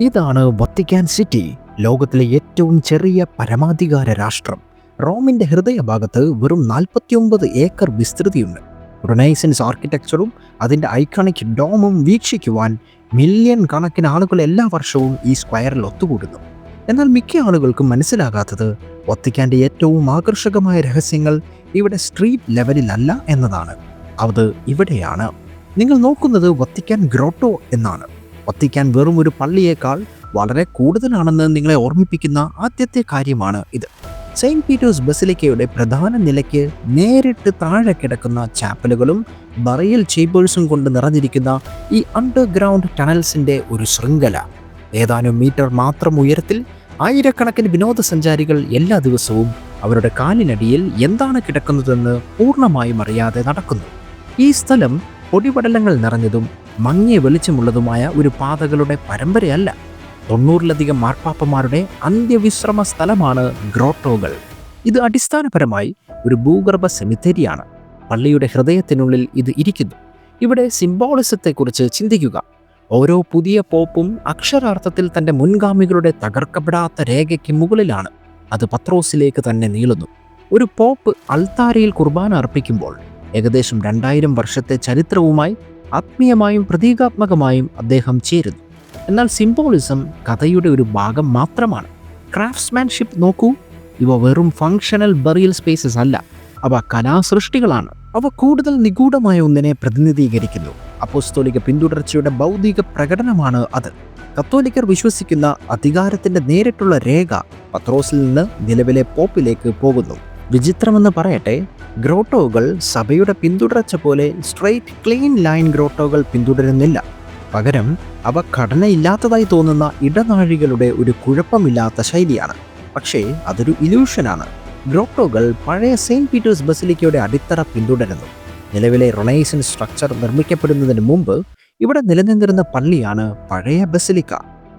ഇതാണ് Vatican city ലോകത്തിലെ ഏറ്റവും ചെറിയ പരമാധികാര രാഷ്ട്രം. റോമിന്റെ ഹൃദയഭാഗത്ത് വെറും നാൽപ്പത്തിയൊമ്പത് ഏക്കർ വിസ്തൃതിയുണ്ട്. റൊണൈസൻസ് ആർക്കിടെക്ചറും അതിന്റെ ഐക്കണിക് ഡോമും വീക്ഷിക്കുവാൻ മില്യൺ കണക്കിന് ആളുകൾ എല്ലാ വർഷവും ഈ സ്ക്വയറിൽ ഒത്തുകൂടുന്നു. എന്നാൽ മിക്ക ആളുകൾക്കും മനസ്സിലാകാത്തത് വത്തിക്കാന്റെ ഏറ്റവും ആകർഷകമായ രഹസ്യങ്ങൾ ഇവിടെ സ്ട്രീറ്റ് ലെവലിലല്ല എന്നതാണ്. അത് ഇവിടെയാണ്. നിങ്ങൾ നോക്കുന്നത് വത്തിക്കാൻ ഗ്രോട്ടോ എന്നാണ്. വത്തിക്കാൻ വെറും ഒരു പള്ളിയേക്കാൾ വളരെ കൂടുതലാണെന്ന് നിങ്ങളെ ഓർമ്മിപ്പിക്കുന്ന ആദ്യത്തെ കാര്യമാണ് ഇത്. സെയിന്റ് പീറ്റേഴ്സ് ബസിലിക്കയുടെ പ്രധാന നിലയ്ക്ക് നേരിട്ട് താഴെ കിടക്കുന്ന ചാപ്പലുകളും ബറയൽ ചേമ്പേഴ്സും കൊണ്ട് നിറഞ്ഞിരിക്കുന്ന ഈ അണ്ടർഗ്രൗണ്ട് ടണൽസിന്റെ ഒരു ശൃംഖല. ഏതാനും മീറ്റർ മാത്രം ഉയരത്തിൽ ആയിരക്കണക്കിന് വിനോദസഞ്ചാരികൾ എല്ലാ ദിവസവും അവരുടെ കാലിനടിയിൽ എന്താണ് കിടക്കുന്നതെന്ന് പൂർണമായും അറിയാതെ നടക്കുന്നു. ഈ സ്ഥലം പൊടിപടലങ്ങൾ നിറഞ്ഞതും മങ്ങിയ വെളിച്ചമുള്ളതുമായ ഒരു പാതകളുടെ പരമ്പരയല്ല. തൊണ്ണൂറിലധികം മാർപ്പാപ്പമാരുടെ അന്ത്യവിശ്രമ സ്ഥലമാണ് ഗ്രോട്ടോകൾ. ഇത് അടിസ്ഥാനപരമായി ഒരു ഭൂഗർഭ സെമിത്തേരിയാണ്. പള്ളിയുടെ ഹൃദയത്തിനുള്ളിൽ ഇത് ഇരിക്കുന്നു. ഇവിടെ സിംബോളിസത്തെക്കുറിച്ച് ചിന്തിക്കുക. ഓരോ പുതിയ പോപ്പും അക്ഷരാർത്ഥത്തിൽ തന്റെ മുൻഗാമികളുടെ തകർക്കപ്പെടാത്ത രേഖയ്ക്ക് മുകളിലാണ്. അത് പത്രോസിലേക്ക് തന്നെ നീളുന്നു. ഒരു പോപ്പ് അൾത്താരയിൽ കുർബാന അർപ്പിക്കുമ്പോൾ ഏകദേശം രണ്ടായിരം വർഷത്തെ ചരിത്രവുമായി ആത്മീയമായും പ്രതീകാത്മകമായും അദ്ദേഹം ചേരുന്നു. എന്നാൽ സിംബോളിസം കഥയുടെ ഒരു ഭാഗം മാത്രമാണ്. ക്രാഫ്റ്റ്സ്മാൻഷിപ്പ് നോക്കൂ. ഇവ വെറും ഫങ്ഷണൽ ബറിയൽ സ്പേസസ് അല്ല. അവ കലാസൃഷ്ടികളാണ്. അവ കൂടുതൽ നിഗൂഢമായ ഒന്നിനെ പ്രതിനിധീകരിക്കുന്നു. അപ്പോസ്തോലിക പിന്തുടർച്ചയുടെ ഭൗതിക പ്രകടനമാണ് അത്. കത്തോലിക്കർ വിശ്വസിക്കുന്ന അധികാരത്തിന്റെ നേരിട്ടുള്ള രേഖ പത്രോസിൽ നിന്ന് നിലവിലെ പോപ്പിലേക്ക് പോകുന്നു. വിചിത്രമെന്ന് പറയട്ടെ ഗ്രോട്ടോകൾ സഭയുടെ പിന്തുടർച്ച പോലെ സ്ട്രെയിറ്റ് ക്ലീൻ ലൈൻ ഗ്രോട്ടോകൾ പിന്തുടരുന്നില്ല. പകരം അവ ഘടനയില്ലാത്തതായി തോന്നുന്ന ഇടനാഴികളുടെ ഒരു കുഴപ്പമില്ലാത്ത ശൈലിയാണ്. പക്ഷേ അതൊരു ഇലൂഷനാണ് ഗ്രോട്ടോകൾ പഴയ സെയിന്റ് പീറ്റേഴ്സ് ബസിലിക്കയുടെ അടിത്തറ പിന്തുടരുന്നു. നിലവിലെ റൊണൈസൻ സ്ട്രക്ചർ നിർമ്മിക്കപ്പെടുന്നതിന് മുമ്പ് ഇവിടെ നിലനിന്നിരുന്ന പള്ളിയാണ് പഴയ ബസിലിക്ക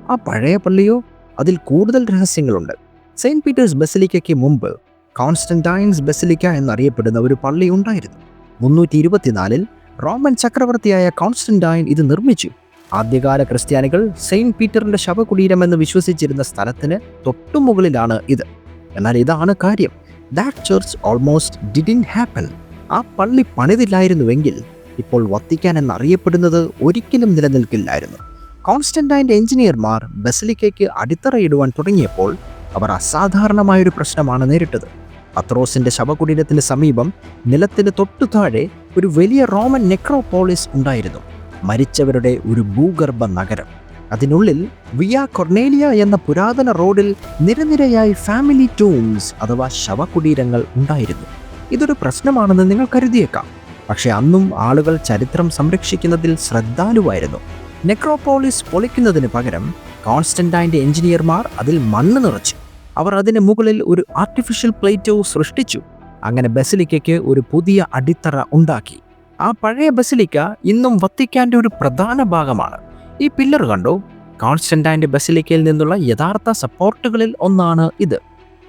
ആ പഴയ പള്ളിയോ? അതിൽ കൂടുതൽ രഹസ്യങ്ങളുണ്ട്. സെയിന്റ് പീറ്റേഴ്സ് ബസിലിക്കയ്ക്ക് മുമ്പ് കോൺസ്റ്റന്റൈൻസ് ബസിലിക്ക എന്നറിയപ്പെടുന്ന ഒരു പള്ളി ഉണ്ടായിരുന്നു. മുന്നൂറ്റി ഇരുപത്തിനാലിൽ റോമൻ ചക്രവർത്തിയായ കോൺസ്റ്റന്റൈൻ ഇത് നിർമ്മിച്ചു. ആദ്യകാല ക്രിസ്ത്യാനികൾ സെയിന്റ് പീറ്ററിന്റെ ശവകുടീരം എന്ന് വിശ്വസിച്ചിരുന്ന സ്ഥലത്തിന് തൊട്ടുമുകളിലാണ് ഇത്. എന്നാൽ ഇതാണ് കാര്യം. That church almost didn't happen ആ പള്ളി പണിതില്ലായിരുന്നുവെങ്കിൽ ഇപ്പോൾ വത്തിക്കാൻ എന്നറിയപ്പെടുന്നത് ഒരിക്കലും നിലനിൽക്കില്ലായിരുന്നു. കോൺസ്റ്റന്റൈന്റെ എഞ്ചിനീയർമാർ ബസലിക്കയ്ക്ക് അടിത്തറയിടുവാൻ തുടങ്ങിയപ്പോൾ അവർ അസാധാരണമായൊരു പ്രശ്നമാണ് നേരിട്ടത്. പത്രോസിന്റെ ശവകുടീരത്തിന് സമീപം നിലത്തിന് തൊട്ടു താഴെ ഒരു വലിയ റോമൻ നെക്രോപോളിസ് ഉണ്ടായിരുന്നു. മരിച്ചവരുടെ ഒരു ഭൂഗർഭ നഗരം. അതിനുള്ളിൽ വിയ കൊർണേലിയ എന്ന പുരാതന റോഡിൽ നിരനിരയായി ഫാമിലി ടൂംസ് അഥവാ ശവകുടീരങ്ങൾ ഉണ്ടായിരുന്നു. ഇതൊരു പ്രശ്നമാണെന്ന് നിങ്ങൾ കരുതിയേക്കാം. പക്ഷേ അന്നും ആളുകൾ ചരിത്രം സംരക്ഷിക്കുന്നതിൽ ശ്രദ്ധാലുവായിരുന്നു. നെക്രോപോളിസ് പൊളിക്കുന്നതിന് പകരം കോൺസ്റ്റന്റൈന്റെ എഞ്ചിനീയർമാർ അതിൽ മണ്ണ് നിറച്ചു. അവർ അതിന് മുകളിൽ ഒരു ആർട്ടിഫിഷ്യൽ പ്ലേറ്റോ സൃഷ്ടിച്ചു. അങ്ങനെ ബസിലിക്കയ്ക്ക് ഒരു പുതിയ അടിത്തറ ഉണ്ടാക്കി. ആ പഴയ ബസിലിക്ക ഇന്നും വത്തിക്കാന്റെ ഒരു പ്രധാന ഭാഗമാണ്. ഈ പില്ലർ കണ്ടോ? കോൺസ്റ്റന്റൈന്റെ ബസിലിക്കയിൽ നിന്നുള്ള യഥാർത്ഥ സപ്പോർട്ടുകളിൽ ഒന്നാണ് ഇത്.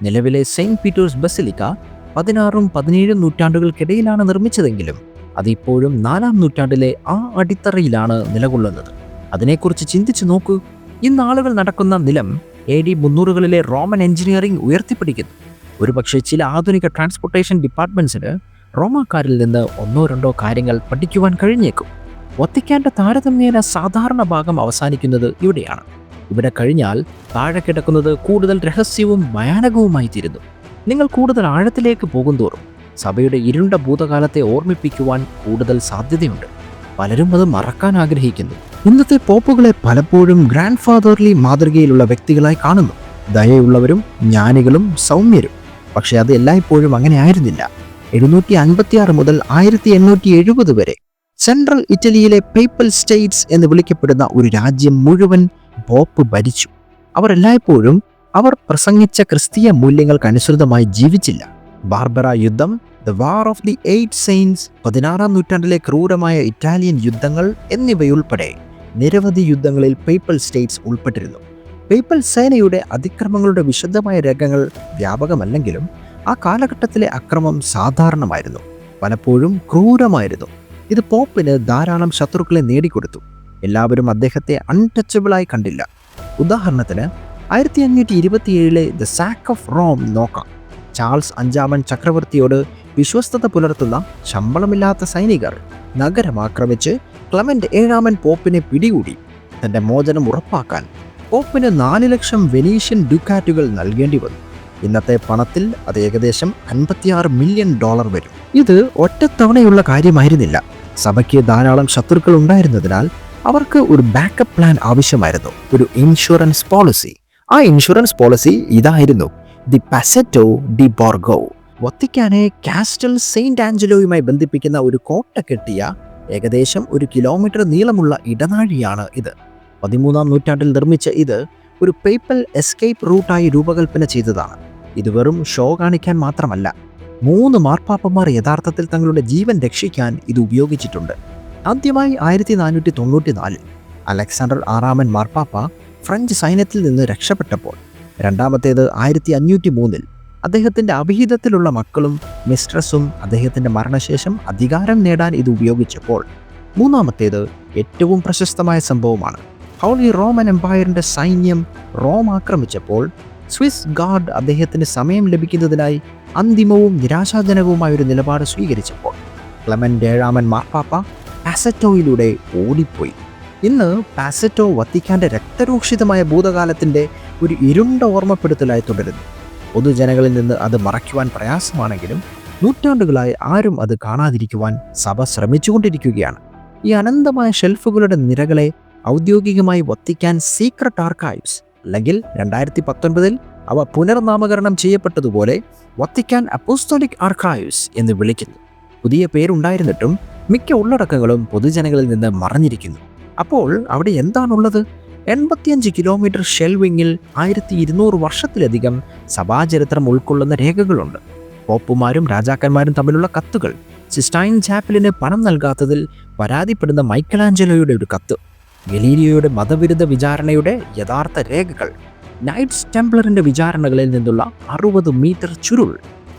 നിലവിലെ സെയിന്റ് പീറ്റേഴ്സ് ബസിലിക്ക പതിനാറും പതിനേഴും നൂറ്റാണ്ടുകൾക്കിടയിലാണ് നിർമ്മിച്ചതെങ്കിലും അതിപ്പോഴും നാലാം നൂറ്റാണ്ടിലെ ആ അടിത്തറയിലാണ് നിലകൊള്ളുന്നത്. അതിനെക്കുറിച്ച് ചിന്തിച്ചു നോക്കൂ. ഇന്ന് ആളുകൾ നടക്കുന്ന നിലം എ ഡി മുന്നൂറുകളിലെ റോമൻ എഞ്ചിനീയറിംഗ് ഉയർത്തിപ്പിടിക്കുന്നു. ഒരുപക്ഷെ ചില ആധുനിക ട്രാൻസ്പോർട്ടേഷൻ ഡിപ്പാർട്ട്മെന്റ്സിന് റോമാക്കാരിൽ നിന്ന് ഒന്നോ രണ്ടോ കാര്യങ്ങൾ പഠിക്കുവാൻ കഴിഞ്ഞേക്കും. ഒത്തിക്കാന്റെ താരതമ്യേന സാധാരണ ഭാഗം അവസാനിക്കുന്നത് ഇവിടെയാണ്. ഇവിടെ കഴിഞ്ഞാൽ താഴെ കിടക്കുന്നത് കൂടുതൽ രഹസ്യവും ഭയാനകവുമായി തീരുന്നു നിങ്ങൾ കൂടുതൽ ആഴത്തിലേക്ക് പോകുന്തോറും സഭയുടെ ഇരുണ്ട ഭൂതകാലത്തെ ഓർമ്മിപ്പിക്കുവാൻ കൂടുതൽ സാധ്യതയുണ്ട്. പലരും അത് മറക്കാൻ ആഗ്രഹിക്കുന്നു. ഇന്നത്തെ പോപ്പുകളെ പലപ്പോഴും ഗ്രാൻഡ് ഫാദർലി മാതൃകയിലുള്ള വ്യക്തികളായി കാണുന്നു. ദയയുള്ളവരും ജ്ഞാനികളും സൗമ്യരും. പക്ഷെ അത് എല്ലായ്പ്പോഴും അങ്ങനെ ആയിരുന്നില്ല. എഴുന്നൂറ്റി അൻപത്തിയാറ് മുതൽ ആയിരത്തി എണ്ണൂറ്റി എഴുപത് വരെ സെൻട്രൽ ഇറ്റലിയിലെ പേപ്പൽ സ്റ്റേറ്റ്സ് എന്ന് വിളിക്കപ്പെടുന്ന ഒരു രാജ്യം മുഴുവൻ പോപ്പ് ഭരിച്ചു. അവർ എല്ലായ്പ്പോഴും അവർ പ്രസംഗിച്ച ക്രിസ്തീയ മൂല്യങ്ങൾക്കനുസൃതമായി ജീവിച്ചില്ല. ബാർബറ യുദ്ധം the war of the eight saints പതിനാറാം നൂറ്റാണ്ടിലെ ക്രൂരമായ ഇറ്റാലിയൻ യുദ്ധങ്ങൾ എന്നിവയുൾപ്പെടെ നിരവധി യുദ്ധങ്ങളിൽ പേപ്പൽ സ്റ്റേറ്റ്സ് ഉൾപ്പെട്ടിരുന്നു. പേപ്പൽ സേനയുടെ അതിക്രമങ്ങളുടെ വിശദമായ രേഖകൾ വ്യാപകമല്ലെങ്കിലും ആ കാലഘട്ടത്തിലെ അക്രമം സാധാരണമായിരുന്നു. പലപ്പോഴും ക്രൂരമായിരുന്നു. ഇത് പോപ്പിന് ധാരാളം ശത്രുക്കളെ നേടിക്കൊടുത്തു. എല്ലാവരും അദ്ദേഹത്തെ അൺടച്ചബിളായി കണ്ടില്ല. ഉദാഹരണത്തിന് ആയിരത്തി അഞ്ഞൂറ്റി ഇരുപത്തിയേഴിലെ ദ സാക്ക് ഓഫ് റോം നോക്കാം. ചാൾസ് അഞ്ചാമൻ ചക്രവർത്തിയോട് വിശ്വസ്തത പുലർത്തുന്ന ശമ്പളമില്ലാത്ത സൈനികർ നഗരം ക്ലമന്റ് ഏഴാമൻ പോപ്പിനെ പിടികൂടി. തന്റെ മോചനം ഉറപ്പാക്കാൻ പോപ്പിന് നാല് ലക്ഷം വെനീഷ്യൻ ഡുക്കാറ്റുകൾ നൽകേണ്ടി വന്നു. ഇന്നത്തെ പണത്തിൽ അത് ഏകദേശം അൻപത്തിയാറ് മില്യൺ ഡോളർ വരും. ഇത് ഒറ്റത്തവണയുള്ള കാര്യമായിരുന്നില്ല. സഭയ്ക്ക് ധാരാളം ശത്രുക്കൾ ഉണ്ടായിരുന്നതിനാൽ അവർക്ക് ഒരു ബാക്കപ്പ് പ്ലാൻ ആവശ്യമായിരുന്നു. ഒരു ഇൻഷുറൻസ് പോളിസി. ആ ഇൻഷുറൻസ് പോളിസി ഇതായിരുന്നു. The Passetto di Borgo. വത്തിക്കാനെ Castel Saint ആഞ്ചലോയുമായി ബന്ധിപ്പിക്കുന്ന ഒരു കോട്ട കെട്ടിയ ഏകദേശം ഒരു കിലോമീറ്റർ നീളമുള്ള ഇടനാഴിയാണ് ഇത്. പതിമൂന്നാം നൂറ്റാണ്ടിൽ നിർമ്മിച്ച ഇത് ഒരു പേപ്പൽ എസ്കേപ്പ് റൂട്ടായി രൂപകൽപ്പന ചെയ്തതാണ്. ഇത് വെറും ഷോ കാണിക്കാൻ മാത്രമല്ല മൂന്ന് മാർപ്പാപ്പന്മാർ യഥാർത്ഥത്തിൽ തങ്ങളുടെ ജീവൻ രക്ഷിക്കാൻ ഇത് ഉപയോഗിച്ചിട്ടുണ്ട്. ആദ്യമായി ആയിരത്തി നാനൂറ്റി തൊണ്ണൂറ്റി നാലിൽ അലക്സാണ്ടർ ആറാമൻ മാർപ്പാപ്പ ഫ്രഞ്ച് സൈന്യത്തിൽ നിന്ന് രക്ഷപ്പെട്ടപ്പോൾ രണ്ടാമത്തേത് ആയിരത്തി അഞ്ഞൂറ്റി മൂന്നിൽ അദ്ദേഹത്തിന്റെ അഭിഹിതത്തിലുള്ള മക്കളും മിസ്ട്രസും അദ്ദേഹത്തിന്റെ മരണശേഷം അധികാരം നേടാൻ ഇത് ഉപയോഗിച്ചപ്പോൾ മൂന്നാമത്തേത് ഏറ്റവും പ്രശസ്തമായ സംഭവമാണ്. ഹൗളി റോമൻ എംപയറിന്റെ സൈന്യം റോം ആക്രമിച്ചപ്പോൾ സ്വിസ് ഗാർഡ് അദ്ദേഹത്തിന് സമയം ലഭിക്കുന്നതിനായി അന്തിമവും നിരാശാജനകവുമായ ഒരു നിലപാട് സ്വീകരിച്ചപ്പോൾ ക്ലമന്റ് ഏഴാമൻ മാർപ്പാപ്പ പാസറ്റോയിലൂടെ ഓടിപ്പോയി. ഇന്ന് പാസറ്റോ വത്തിക്കാന്റെ രക്തരൂക്ഷിതമായ ഭൂതകാലത്തിന്റെ ഒരു ഇരുണ്ട ഓർമ്മപ്പെടുത്തലായി തുടരുന്നു. പൊതുജനങ്ങളിൽ നിന്ന് അത് മറയ്ക്കുവാൻ പ്രയാസമാണെങ്കിലും നൂറ്റാണ്ടുകളായി ആരും അത് കാണാതിരിക്കുവാൻ സഭ ശ്രമിച്ചുകൊണ്ടിരിക്കുകയാണ്. ഈ അനന്തമായ ഷെൽഫുകളുടെ നിരകളെ ഔദ്യോഗികമായി വത്തിക്കാൻ സീക്രട്ട് ആർക്കൈവ്സ് അല്ലെങ്കിൽ രണ്ടായിരത്തി പത്തൊൻപതിൽ അവ പുനർനാമകരണം ചെയ്യപ്പെട്ടതുപോലെ വത്തിക്കാൻ അപ്പോസ്തോലിക് ആർക്കൈവ്സ് എന്ന് വിളിക്കുന്നു. പുതിയ പേരുണ്ടായിരുന്നിട്ടും മിക്ക ഉള്ളടക്കങ്ങളും പൊതുജനങ്ങളിൽ നിന്ന് മറഞ്ഞിരിക്കുന്നു. അപ്പോൾ അവിടെ എന്താണുള്ളത്? എൺപത്തിയഞ്ച് കിലോമീറ്റർ ഷെൽവിങ്ങിൽ ആയിരത്തി ഇരുന്നൂറ് വർഷത്തിലധികം സഭാചരിത്രം ഉൾക്കൊള്ളുന്ന രേഖകളുണ്ട്. പോപ്പുമാരും രാജാക്കന്മാരും തമ്മിലുള്ള കത്തുകൾ സിസ്റ്റൈൻ ചാപ്പലിന് പണം നൽകാത്തതിൽ പരാതിപ്പെടുന്ന മൈക്കലാഞ്ചലോയുടെ ഒരു കത്ത് ഗലീലിയോയുടെ മതവിരുദ്ധ വിചാരണയുടെ യഥാർത്ഥ രേഖകൾ നൈറ്റ്സ് ടെംപ്ലറിന്റെ വിചാരണകളിൽ നിന്നുള്ള അറുപത് മീറ്റർ ചുരുൾ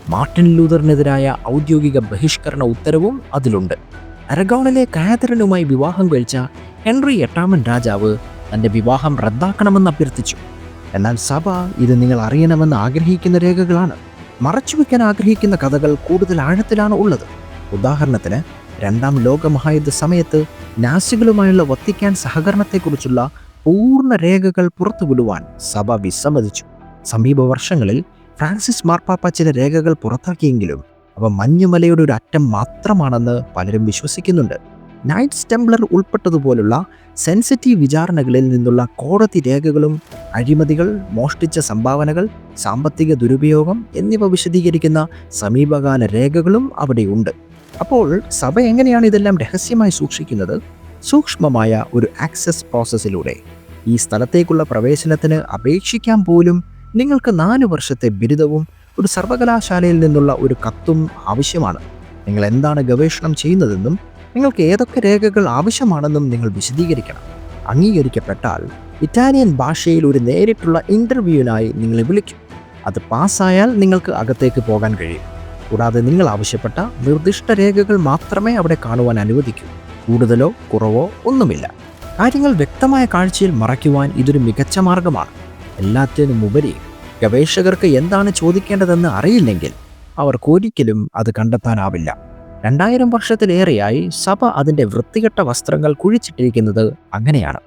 മാർട്ടിൻ ലൂതറിനെതിരായ ഔദ്യോഗിക ബഹിഷ്കരണ ഉത്തരവും അതിലുണ്ട്. അരഗോണിലെ കാതറിനുമായി വിവാഹം കഴിച്ച ഹെൻറി എട്ടാമൻ രാജാവ് തന്റെ വിവാഹം റദ്ദാക്കണമെന്ന് അഭ്യർത്ഥിച്ചു. എന്നാൽ സഭ ഇത് നിങ്ങൾ അറിയണമെന്ന് ആഗ്രഹിക്കുന്ന രേഖകളാണ്. മറച്ചുവെക്കാൻ ആഗ്രഹിക്കുന്ന കഥകൾ കൂടുതൽ ആഴത്തിലാണ് ഉള്ളത്. ഉദാഹരണത്തിന് രണ്ടാം ലോകമഹായുദ്ധ സമയത്ത് നാസികളുമായുള്ള വത്തിക്കാൻ സഹകരണത്തെക്കുറിച്ചുള്ള പൂർണ രേഖകൾ പുറത്തുവിടുവാൻ സഭ വിസമ്മതിച്ചു. സമീപ വർഷങ്ങളിൽ ഫ്രാൻസിസ് മാർപ്പാപ്പ ചില രേഖകൾ പുറത്താക്കിയെങ്കിലും അവ മഞ്ഞുമലയുടെ ഒരു അറ്റം മാത്രമാണെന്ന് പലരും വിശ്വസിക്കുന്നുണ്ട്. നൈറ്റ്സ് ടെംപ്ലർ ഉൾപ്പെട്ടതുപോലുള്ള സെൻസിറ്റീവ് വിചാരണകളിൽ നിന്നുള്ള കോടതി രേഖകളും അഴിമതികൾ മോഷ്ടിച്ച സംഭാവനകൾ സാമ്പത്തിക ദുരുപയോഗം എന്നിവ വിശദീകരിക്കുന്ന സമീപകാല രേഖകളും അവിടെയുണ്ട്. അപ്പോൾ സഭ എങ്ങനെയാണ് ഇതെല്ലാം രഹസ്യമായി സൂക്ഷിക്കുന്നത്? സൂക്ഷ്മമായ ഒരു ആക്സസ് പ്രോസസ്സിലൂടെ ഈ സ്ഥലത്തേക്കുള്ള പ്രവേശനത്തിന് അപേക്ഷിക്കാൻ പോലും നിങ്ങൾക്ക് നാല് വർഷത്തെ ബിരുദവും ഒരു സർവകലാശാലയിൽ നിന്നുള്ള ഒരു കത്തും ആവശ്യമാണ്. നിങ്ങൾ എന്താണ് ഗവേഷണം ചെയ്യുന്നതെന്നും നിങ്ങൾക്ക് ഏതൊക്കെ രേഖകൾ ആവശ്യമാണെന്നും നിങ്ങൾ വിശദീകരിക്കണം. അംഗീകരിക്കപ്പെട്ടാൽ ഇറ്റാലിയൻ ഭാഷയിൽ ഒരു നേരിട്ടുള്ള ഇന്റർവ്യൂവിനായി നിങ്ങളെ വിളിക്കും. അത് പാസ്സായാൽ നിങ്ങൾക്ക് അകത്തേക്ക് പോകാൻ കഴിയും. കൂടാതെ നിങ്ങൾ ആവശ്യപ്പെട്ട നിർദ്ദിഷ്ട രേഖകൾ മാത്രമേ അവിടെ കാണുവാൻ അനുവദിക്കൂ. കൂടുതലോ കുറവോ ഒന്നുമില്ല. കാര്യങ്ങൾ വ്യക്തമായ കാഴ്ചയിൽ മറയ്ക്കുവാൻ ഇതൊരു മികച്ച മാർഗമാണ്. എല്ലാത്തിനുമുപരി ഗവേഷകർക്ക് എന്താണ് ചോദിക്കേണ്ടതെന്ന് അറിയില്ലെങ്കിൽ അവർക്കൊരിക്കലും അത് കണ്ടെത്താനാവില്ല. രണ്ടായിരം വർഷത്തിലേറെയായി സഭ അതിന്റെ വൃത്തികെട്ട വസ്ത്രങ്ങൾ കുഴിച്ചിട്ടിരിക്കുന്നത് അങ്ങനെയാണ്.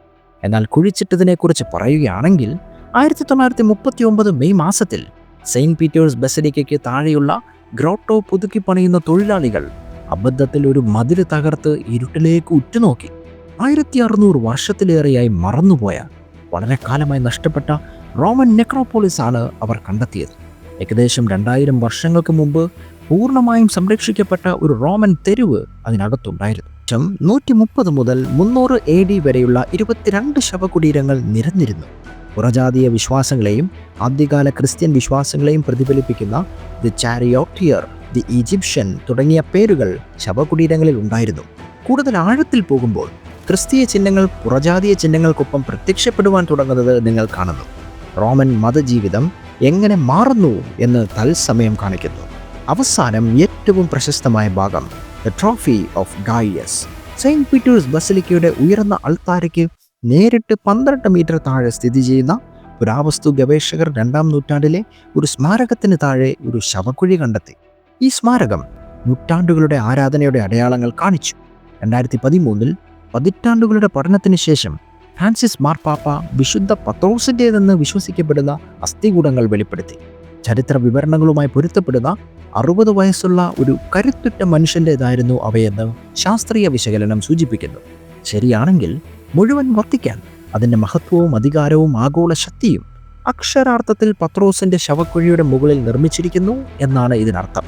എന്നാൽ കുഴിച്ചിട്ടതിനെക്കുറിച്ച് പറയുകയാണെങ്കിൽ ആയിരത്തി തൊള്ളായിരത്തി മുപ്പത്തി ഒമ്പത് മെയ് മാസത്തിൽ സെയിന്റ് പീറ്റേഴ്സ് ബസലിക്കയ്ക്ക് താഴെയുള്ള ഗ്രോട്ടോ പുതുക്കി പണിയുന്ന തൊഴിലാളികൾ അബദ്ധത്തിൽ ഒരു മതിൽ തകർത്ത് ഇരുട്ടിലേക്ക് ഉറ്റുനോക്കി. ആയിരത്തി അറുന്നൂറ് വർഷത്തിലേറെയായി മറന്നുപോയ വളരെ കാലമായി നഷ്ടപ്പെട്ട റോമൻ നെക്രോപോളിസ് ആണ് അവർ കണ്ടെത്തിയത്. ഏകദേശം രണ്ടായിരം വർഷങ്ങൾക്ക് മുമ്പ് പൂർണമായും സംരക്ഷിക്കപ്പെട്ട ഒരു റോമൻ തെരുവ് അതിനകത്തുണ്ടായിരുന്നു. ശം നൂറ്റി മുപ്പത് മുതൽ മുന്നൂറ് എ ഡി വരെയുള്ള ഇരുപത്തിരണ്ട് ശവകുടീരങ്ങൾ നിരന്നിരുന്നു. പുറജാതീയ വിശ്വാസങ്ങളെയും ആദ്യകാല ക്രിസ്ത്യൻ വിശ്വാസങ്ങളെയും പ്രതിഫലിപ്പിക്കുന്ന ദി ചാരിയോട്ടിയർ ദി ഈജിപ്ഷ്യൻ തുടങ്ങിയ പേരുകൾ ശവകുടീരങ്ങളിൽ ഉണ്ടായിരുന്നു. കൂടുതൽ ആഴത്തിൽ പോകുമ്പോൾ ക്രിസ്തീയ ചിഹ്നങ്ങൾ പുറജാതീയ ചിഹ്നങ്ങൾക്കൊപ്പം പ്രത്യക്ഷപ്പെടുവാൻ തുടങ്ങുന്നത് നിങ്ങൾ കാണുന്നു. റോമൻ മതജീവിതം എങ്ങനെ മാറുന്നു എന്ന് തത്സമയം കാണിക്കുന്നു. അവസാനം ഏറ്റവും പ്രശസ്തമായ ഭാഗം the trophy of Gaius Saint Peter's ബസലിക്കയുടെ ഉയർന്ന അൾത്താരയ്ക്ക് നേരിട്ട് പന്ത്രണ്ട് മീറ്റർ താഴെ സ്ഥിതി ചെയ്യുന്ന പുരാവസ്തു ഗവേഷകർ രണ്ടാം നൂറ്റാണ്ടിലെ ഒരു സ്മാരകത്തിന് താഴെ ഒരു ശവക്കുഴി കണ്ടെത്തി. ഈ സ്മാരകം നൂറ്റാണ്ടുകളുടെ ആരാധനയുടെ അടയാളങ്ങൾ കാണിച്ചു. രണ്ടായിരത്തി പതിമൂന്നിൽ പതിറ്റാണ്ടുകളുടെ പഠനത്തിന് ശേഷം ഫ്രാൻസിസ് മാർപ്പാപ്പ വിശുദ്ധ പത്രോസിന്റേതെന്ന് വിശ്വസിക്കപ്പെടുന്ന അസ്ഥികൂടങ്ങൾ വെളിപ്പെടുത്തി. ചരിത്ര വിവരണങ്ങളുമായി പൊരുത്തപ്പെടുന്ന അറുപത് വയസ്സുള്ള ഒരു കരുത്തുറ്റ മനുഷ്യന്റേതായിരുന്നു അവയെന്ന് ശാസ്ത്രീയ വിശകലനം സൂചിപ്പിക്കുന്നു. ശരിയാണെങ്കിൽ മുഴുവൻ വർത്തിക്കാൻ അതിന്റെ മഹത്വവും അധികാരവും ആഗോള ശക്തിയും അക്ഷരാർത്ഥത്തിൽ പത്രോസിന്റെ ശവക്കുഴിയുടെ മുകളിൽ നിർമ്മിച്ചിരിക്കുന്നു എന്നാണ് ഇതിനർത്ഥം.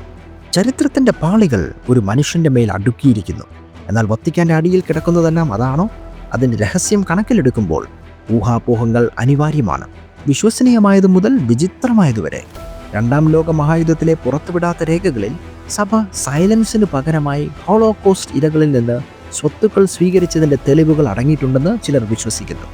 ചരിത്രത്തിന്റെ പാളികൾ ഒരു മനുഷ്യന്റെ മേൽ അടുക്കിയിരിക്കുന്നു. എന്നാൽ വത്തിക്കാന്റെ അടിയിൽ കിടക്കുന്നതെല്ലാം അതാണോ? അതിന്റെ രഹസ്യം കണക്കിലെടുക്കുമ്പോൾ ഊഹാപോഹങ്ങൾ അനിവാര്യമാണ്. വിശ്വസനീയമായതു മുതൽ വിചിത്രമായതുവരെ. രണ്ടാം ലോക മഹായുദ്ധത്തിലെ പുറത്തുവിടാത്ത രേഖകളിൽ സഭ സൈലൻസിന് പകരമായി ഹോളോകോസ്റ്റ് ഇരകളിൽ നിന്ന് സ്വത്തുക്കൾ സ്വീകരിച്ചതിന്റെ തെളിവുകൾ അടങ്ങിയിട്ടുണ്ടെന്ന് ചിലർ വിശ്വസിക്കുന്നു.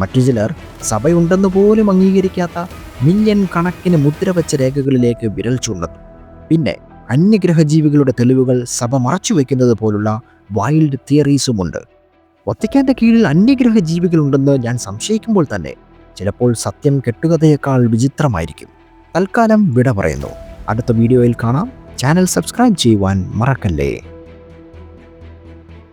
മറ്റു ചിലർ സഭയുണ്ടെന്ന് പോലും അംഗീകരിക്കാത്ത മില്യൺ കണക്കിന് മുദ്രവച്ച രേഖകളിലേക്ക് വിരൽ ചൂണ്ടുന്നു. പിന്നെ അന്യഗ്രഹജീവികളുടെ തെളിവുകൾ സഭ മറച്ചുവെക്കുന്നത് പോലുള്ള വൈൽഡ് തിയറീസുമുണ്ട്. ഒറ്റയ്ക്കാന്റെ കീഴിൽ അന്യഗ്രഹ ജീവികളുണ്ടെന്ന് ഞാൻ സംശയിക്കുമ്പോൾ തന്നെ ചിലപ്പോൾ സത്യം കെട്ടുകഥയേക്കാൾ വിചിത്രമായിരിക്കും. തൽക്കാലം വിട പറയുന്നു. അടുത്ത വീഡിയോയിൽ കാണാം. ചാനൽ സബ്സ്ക്രൈബ് ചെയ്യുവാൻ മറക്കല്ലേ.